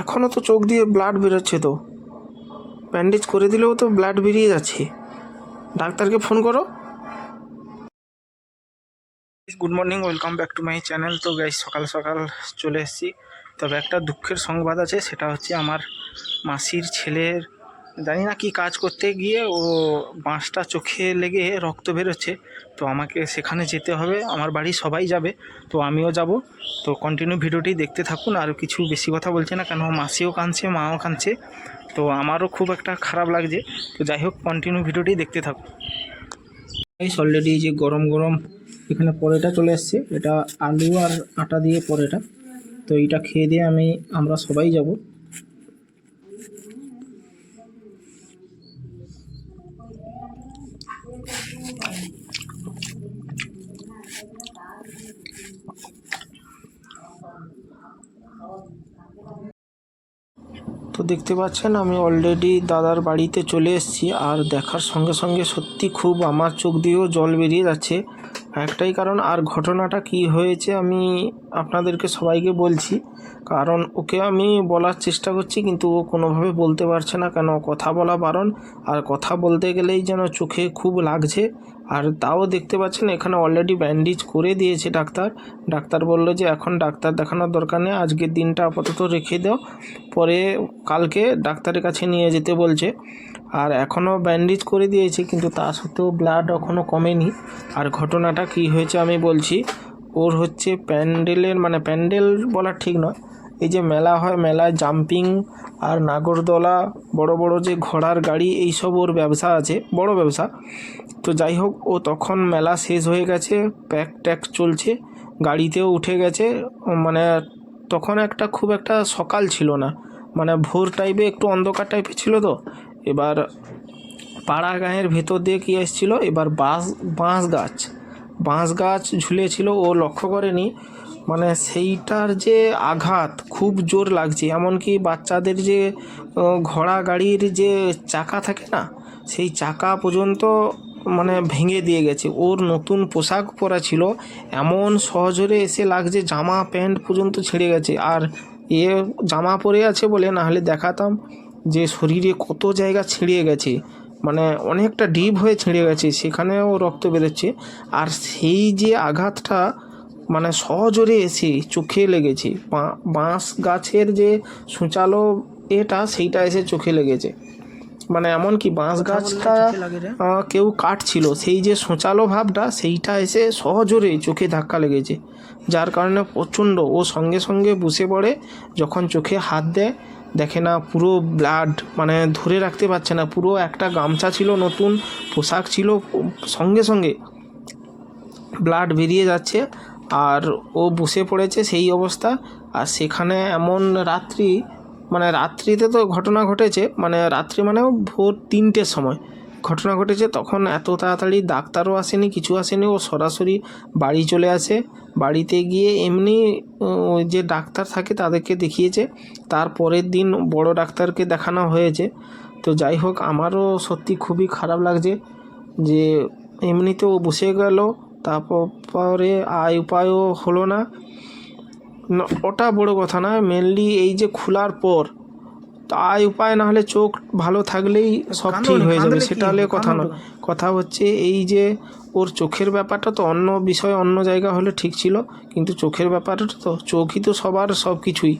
এখনও তো চোখ দিয়ে ব্লাড বেরোচ্ছে তো। ব্যান্ডেজ করে দিলেও তো ব্লাড বেরিয়ে যাচ্ছে। ডাক্তারকে ফোন করো। Good morning welcome back to my channel তো গাইজ সকাল সকাল চলে এসেছি। তবে একটা দুঃখের সংবাদ আছে, সেটা হচ্ছে আমার মাসির ছেলের জানি না কি কাজ করতে গিয়ে ও বাঁশটা চোখে লেগে রক্ত বেরোচ্ছে। তো আমাকে সেখানে যেতে হবে, আমার বাড়ি সবাই যাবে, তো আমিও যাব। তো কন্টিনিউ ভিডিওটি দেখতে থাকুন, আর কিছু বেশি কথা বলছে না কেন, মাসিও কাঁদছে, মাও কাঁদছে। তো আমারও খুব একটা খারাপ লাগছে। তো যাই হোক কন্টিনিউ ভিডিওটি দেখতে থাকুন। এই অলরেডি যে গরম গরম এখানে পরেটা চলে এসছে, এটা আলু আর আটা দিয়ে পরেটা। তো এইটা খেয়ে দিয়ে আমি, আমরা সবাই যাব। তো দেখতে পাচ্ছেন, আমি অলরেডি দাদার বাড়িতে চলে এসেছি। আর দেখার সঙ্গে সঙ্গে সত্যি খুব আমার চোখ দিয়েও জল বেরিয়ে যাচ্ছে। একটাই কারণ, আর ঘটনাটা কি হয়েছে আমি আপনাদেরকে সবাইকে বলছি। কারণ ওকে আমি বলার চেষ্টা করছি, কিন্তু ও কোনোভাবে বলতে পারছে না কেন। কথা বলা বারণ, আর কথা বলতে গেলেই যেন চোখে খুব লাগছে। আর তাও দেখতে পাচ্ছেন, এখানে অলরেডি ব্যান্ডেজ করে দিয়েছে ডাক্তার। ডাক্তার বলল যে, এখন ডাক্তার দেখানোর দরকার নেই, আজকের দিনটা আপাতত রেখে দাও। পরে কালকে ডাক্তারের কাছে নিয়ে যেতে বলছে। আর এখনও ব্যান্ডেজ করে দিয়েছে, কিন্তু তা সত্ত্বেও ব্লাড এখনও কমেনি। আর ঘটনাটা কি হয়েছে আমি বলছি ওর হচ্ছে প্যান্ডেলের মানে প্যান্ডেল বলা ঠিক নয়, এই যে মেলা হয়, মেলায় জাম্পিং আর নাগরদোলা, বড় বড় যে ঘোড়ার গাড়ি এইসব ওর ব্যবসা আছে, বড় ব্যবসা। তো যাই হোক, ও তখন মেলা শেষ হয়ে গেছে, প্যাক ট্যাক চলছে, গাড়িতেও উঠে গেছে মানে তখন একটা খুব একটা সকাল ছিল না মানে ভোর টাইপে একটু অন্ধকার টাইপের ছিল তো, এবার পাড়া গাঁয়ের ভেতর দিয়ে কী এসেছিল, এবার বাঁশ বাঁশ গাছ। বাঁশ গাছ ঝুলেছিল, ও লক্ষ্য করেনি। মানে সেইটার যে আঘাত, খুব জোর লাগছে। এমনকি বাচ্চাদের যে ঘোড়া গাড়ির যে চাকা থাকে না, সেই চাকা পর্যন্ত মানে ভেঙে দিয়ে গেছে। ওর নতুন পোশাক পরা ছিল। এমন সহজরে এসে লাগছে, জামা প্যান্ট পর্যন্ত ছিঁড়ে গেছে। আর এ জামা পরে আছে বলে নাহলে দেখাতাম যে শরীরে কত জায়গা ছিঁড়ে গেছে। মানে অনেকটা ডিপ হয়ে ছিঁড়ে গেছে সেখানেও রক্ত বেরোচ্ছে। আর সেই যে আঘাতটা মানে সহজরে এসে চোখে লেগেছে বাঁশ গাছের যে সূচালো এটা সেইটা এসে চোখে লেগেছে। মানে এমন কি বাঁশ গাছটা কেউ কাটছিল সেই যে সোঁচালো ভাবটা সেইটা এসে সহজরে চোখে ধাক্কা লেগেছে। যার কারণে প্রচণ্ড ও সঙ্গে সঙ্গে বসে পড়ে যখন চোখে হাত দেয় দেখে না, পুরো ব্লাড মানে ধরে রাখতে পারছে না। পুরো একটা গামছা ছিল, নতুন পোশাক ছিল, সঙ্গে সঙ্গে ব্লাড বেরিয়ে যাচ্ছে আর ও বসে পড়েছে সেই অবস্থা। আর সেখানে এমন রাত্রি মানে রাত্রিতে তো ঘটনা ঘটেছে মানে রাত্রি মানে ভোর তিনটের সময়। ঘটনা ঘটেছে তখন এত তাড়াতাড়ি ডাক্তারও আসেনি কিছু আসেনি ও সরাসরি বাড়ি চলে আসে। বাড়িতে গিয়ে এমনি ওই যে ডাক্তার থাকে তাদেরকে দেখিয়েছে। তার পরের দিন বড় ডাক্তারকে দেখানো হয়েছে। তো যাই হোক আমারও সত্যি খুবই খারাপ লাগছে যে এমনিতেও বসে গেল তারপর পরে আয় উপায়ও হলো না, ওটা বড় কথা না মেনলি এই যে খোলার পর তো আয় উপায় না হলে চোখ ভালো থাকলেই সব ঠিক হয়ে যাবে। সেটা হলে কথা নয়। কথা হচ্ছে এই যে ওর চোখের ব্যাপারটা তো অন্য বিষয় অন্য জায়গা হলে ঠিক ছিল। কিন্তু চোখের ব্যাপারটা তো চোখই তো সবার সব কিছুই